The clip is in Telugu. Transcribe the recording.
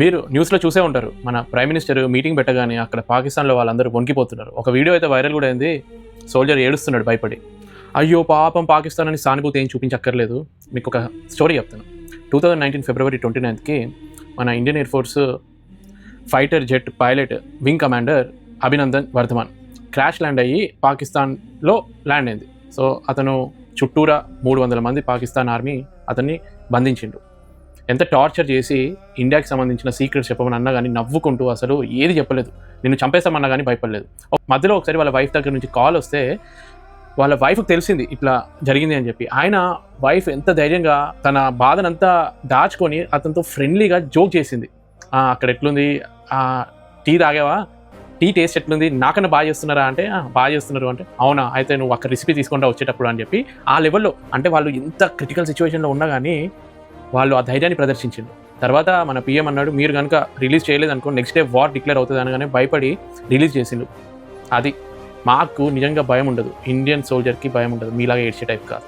మీరు న్యూస్లో చూసే ఉంటారు. మన ప్రైమ్ మినిస్టర్ మీటింగ్ పెట్టగానే అక్కడ పాకిస్తాన్లో వాళ్ళందరూ వణికిపోతున్నారు. ఒక వీడియో అయితే వైరల్ కూడా అయింది. సోల్జర్ ఏడుస్తున్నాడు భయపడి. అయ్యో పాపం పాకిస్తాన్ అని సానుభూతి ఏం చూపించక్కర్లేదు. మీకు ఒక స్టోరీ చెప్తాను. Two thousand nineteen February twenty నైన్త్కి మన Indian air force fighter jet pilot wing commander Abhinandan Varthaman crash land అయ్యి పాకిస్తాన్లో ల్యాండ్ అయింది. సో అతను చుట్టూరా మూడు వందల మంది పాకిస్తాన్ ఆర్మీ అతన్ని బంధించిండు. ఎంత టార్చర్ చేసి ఇండియాకి సంబంధించిన సీక్రెట్స్ చెప్పమని అన్నా కానీ నవ్వుకుంటూ అసలు ఏది చెప్పలేదు. నిన్ను చంపేస్తామన్నా కానీ భయపడలేదు. మధ్యలో ఒకసారి వాళ్ళ వైఫ్ దగ్గర నుంచి కాల్ వస్తే వాళ్ళ వైఫ్కి తెలిసింది ఇట్లా జరిగింది అని చెప్పి. ఆయన వైఫ్ ఎంత ధైర్యంగా తన బాధనంతా దాచుకొని అతనితో ఫ్రెండ్లీగా జోక్ చేసింది. అక్కడ ఎట్లుంది? టీ తాగావా? టీ టేస్ట్ ఎట్లుంది? నాకన్నా బాగా చేస్తున్నారా? అంటే బాగా చేస్తున్నారు. అంటే అవునా? అయితే నువ్వు అక్కడ రెసిపీ తీసుకుంటా వచ్చేటప్పుడు అని చెప్పి ఆ లెవెల్లో అంటే వాళ్ళు ఎంత క్రిటికల్ సిచ్యువేషన్లో ఉన్నా కానీ వాళ్ళు ఆ ధైర్యాన్ని ప్రదర్శించింది తర్వాత మన పిఎం అన్నాడు మీరు కనుక రిలీజ్ చేయలేదు అనుకో నెక్స్ట్ డే వార్ డిక్లేర్ అవుతుంది అనగానే భయపడి రిలీజ్ చేసిండు అది మాకు నిజంగా భయం ఉండదు. ఇండియన్ సోల్జర్కి భయం ఉండదు. మీలాగా ఏడ్చే టైప్ కాదు.